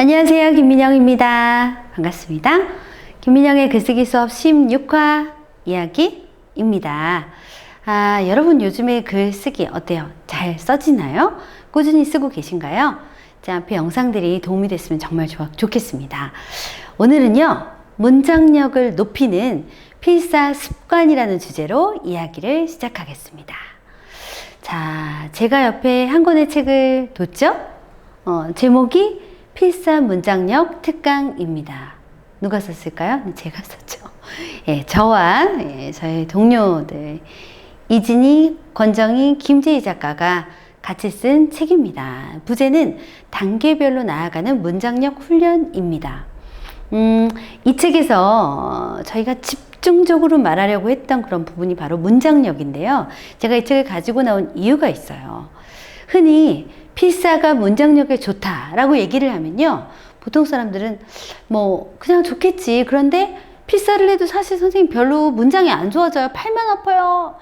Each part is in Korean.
안녕하세요. 김민영입니다. 반갑습니다. 김민영의 글쓰기 수업 16화 이야기입니다. 아, 여러분 요즘에 글쓰기 어때요? 잘 써지나요? 꾸준히 쓰고 계신가요? 제 앞에 영상들이 도움이 됐으면 정말 좋, 좋겠습니다. 오늘은요, 문장력을 높이는 필사 습관이라는 주제로 이야기를 시작하겠습니다. 자, 제가 옆에 한 권의 책을 뒀죠? 어, 제목이 필사 문장력 특강입니다. 누가 썼을까요? 네, 제가 썼죠. 예, 저와 예, 저의 동료들 이진희, 권정희, 김재희 작가가 같이 쓴 책입니다. 부제는 단계별로 나아가는 문장력 훈련입니다. 음, 이 책에서 저희가 집중적으로 말하려고 했던 그런 부분이 바로 문장력인데요. 제가 이 책을 가지고 나온 이유가 있어요. 흔히 필사가 문장력에 좋다라고 얘기를 하면요. 보통 사람들은 뭐 그냥 좋겠지. 그런데 필사를 해도 사실 선생님 별로 문장이 안 좋아져요. 팔만 아파요.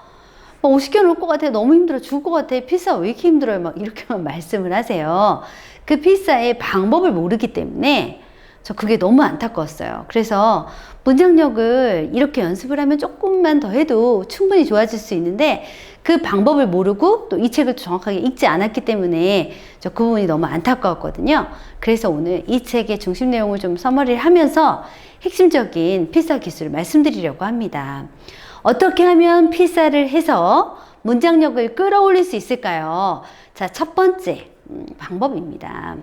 막 50개 놓을 것 같아요. 너무 힘들어. 죽을 것 같아. 필사 왜 이렇게 힘들어요? 막 이렇게만 말씀을 하세요. 그 필사의 방법을 모르기 때문에 저 그게 너무 안타까웠어요. 그래서 문장력을 이렇게 연습을 하면 조금만 더 해도 충분히 좋아질 수 있는데 그 방법을 모르고 또 이 책을 정확하게 읽지 않았기 때문에 저 그 부분이 너무 안타까웠거든요. 그래서 오늘 이 책의 중심 내용을 좀 서머리를 하면서 핵심적인 필사 기술을 말씀드리려고 합니다. 어떻게 하면 필사를 해서 문장력을 끌어올릴 수 있을까요? 자, 첫 번째 음, 방법입니다.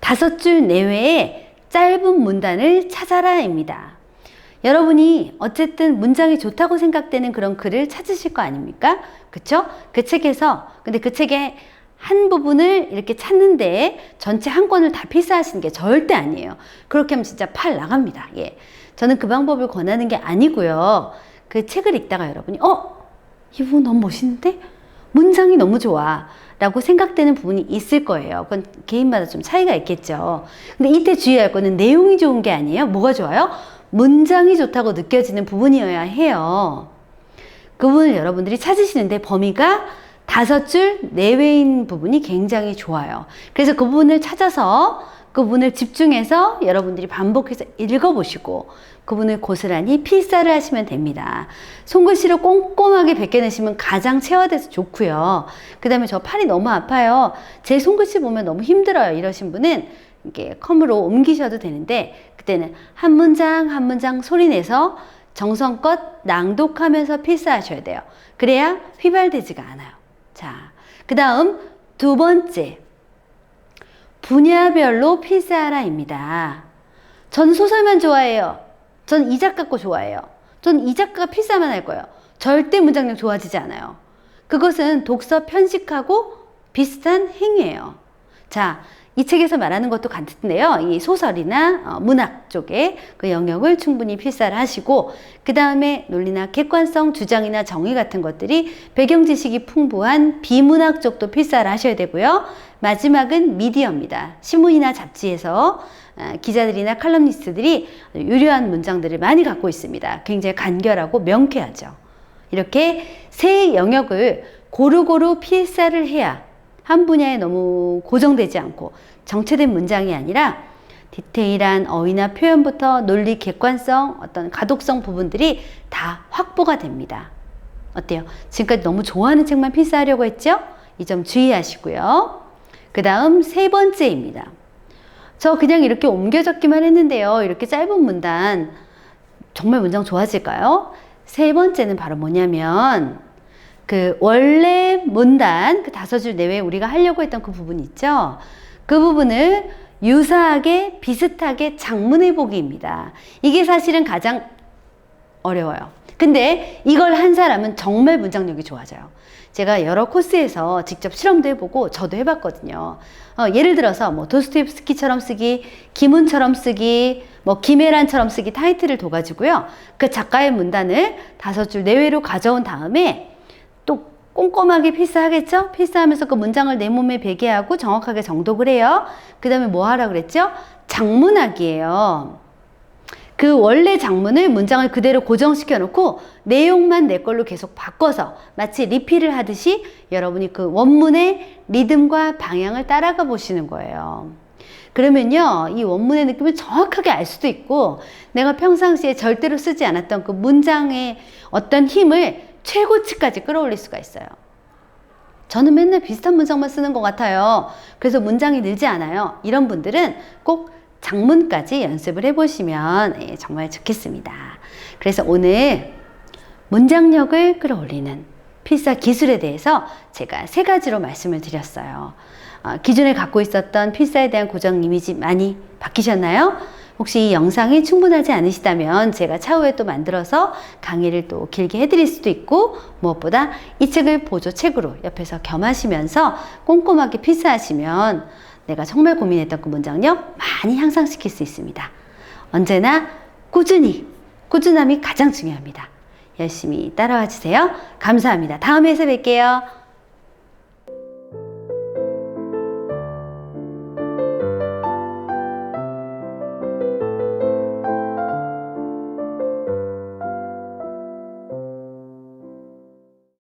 다섯 줄 내외의 짧은 문단을 찾아라입니다. 여러분이 어쨌든 문장이 좋다고 생각되는 그런 글을 찾으실 거 아닙니까? 그쵸? 그 책에서, 근데 그 책의 한 부분을 이렇게 찾는데 전체 한 권을 다 필사하시는 게 절대 아니에요. 그렇게 하면 진짜 팔 나갑니다. 예. 저는 그 방법을 권하는 게 아니고요. 그 책을 읽다가 여러분이, 어? 이 부분 너무 멋있는데? 문장이 너무 좋아. 라고 생각되는 부분이 있을 거예요. 그건 개인마다 좀 차이가 있겠죠. 근데 이때 주의할 거는 내용이 좋은 게 아니에요. 뭐가 좋아요? 문장이 좋다고 느껴지는 부분이어야 해요. 그 부분을 여러분들이 찾으시는데 범위가 다섯 줄 내외인 부분이 굉장히 좋아요. 그래서 그 부분을 찾아서 그 부분을 집중해서 여러분들이 반복해서 읽어보시고 그 부분을 고스란히 필사를 하시면 됩니다. 손글씨로 꼼꼼하게 베껴내시면 가장 체화돼서 좋고요. 그 다음에 저 팔이 너무 아파요. 제 손글씨 보면 너무 힘들어요. 이러신 분은 이렇게 컴으로 옮기셔도 되는데 그때는 한 문장 한 문장 소리내서 정성껏 낭독하면서 필사하셔야 돼요. 그래야 휘발되지가 않아요. 자, 그 다음 두 번째 분야별로 필사하라입니다. 전 소설만 좋아해요. 전 이 작가 거 좋아해요. 전 이 작가가 필사만 할 거예요. 절대 문장력 좋아지지 않아요. 그것은 독서 편식하고 비슷한 행위예요. 자, 이 책에서 말하는 것도 같은데요. 이 소설이나 어, 문학 쪽에 그 영역을 충분히 필사를 하시고 그 다음에 논리나 객관성, 주장이나 정의 같은 것들이 배경 지식이 풍부한 비문학 쪽도 필사를 하셔야 되고요. 마지막은 미디어입니다. 신문이나 잡지에서 어, 기자들이나 칼럼니스트들이 유려한 문장들을 많이 갖고 있습니다. 굉장히 간결하고 명쾌하죠. 이렇게 세 영역을 고루고루 필사를 해야 한 분야에 너무 고정되지 않고 정체된 문장이 아니라 디테일한 어휘나 표현부터 논리 객관성, 어떤 가독성 부분들이 다 확보가 됩니다. 어때요? 지금까지 너무 좋아하는 책만 필사하려고 했죠? 이 점 주의하시고요. 그 다음 세 번째입니다. 저 그냥 이렇게 옮겨 적기만 했는데요. 이렇게 짧은 문단 정말 문장 좋아질까요? 세 번째는 바로 뭐냐면 그 원래 문단 그 다섯 줄 내외에 우리가 하려고 했던 그 부분 있죠. 그 부분을 유사하게 비슷하게 장문해 보기입니다. 이게 사실은 가장 어려워요. 근데 이걸 한 사람은 정말 문장력이 좋아져요. 제가 여러 코스에서 직접 실험도 해보고 저도 해봤거든요. 어, 예를 들어서 뭐 도스토옙스키처럼 쓰기, 김훈처럼 쓰기, 뭐 김혜란처럼 쓰기 타이틀을 둬가지고요. 그 작가의 문단을 다섯 줄 내외로 가져온 다음에 또 꼼꼼하게 필사하겠죠? 필사하면서 그 문장을 내 몸에 배게 하고 정확하게 정독을 해요. 그 다음에 뭐 하라 그랬죠? 장문하기예요. 그 원래 장문을 문장을 그대로 고정시켜 놓고 내용만 내 걸로 계속 바꿔서 마치 리필을 하듯이 여러분이 그 원문의 리듬과 방향을 따라가 보시는 거예요. 그러면요, 이 원문의 느낌을 정확하게 알 수도 있고, 내가 평상시에 절대로 쓰지 않았던 그 문장의 어떤 힘을 최고치까지 끌어올릴 수가 있어요. 저는 맨날 비슷한 문장만 쓰는 것 같아요. 그래서 문장이 늘지 않아요. 이런 분들은 꼭 장문까지 연습을 해보시면 예, 정말 좋겠습니다. 그래서 오늘 문장력을 끌어올리는 필사 기술에 대해서 제가 세 가지로 말씀을 드렸어요. 어, 기존에 갖고 있었던 필사에 대한 고정 이미지 많이 바뀌셨나요? 혹시 이 영상이 충분하지 않으시다면 제가 차후에 또 만들어서 강의를 또 길게 해드릴 수도 있고 무엇보다 이 책을 보조 책으로 옆에서 겸하시면서 꼼꼼하게 필사하시면 내가 정말 고민했던 그 문장력 많이 향상시킬 수 있습니다. 언제나 꾸준히, 꾸준함이 가장 중요합니다. 열심히 따라와 주세요. 감사합니다. 다음에서 뵐게요.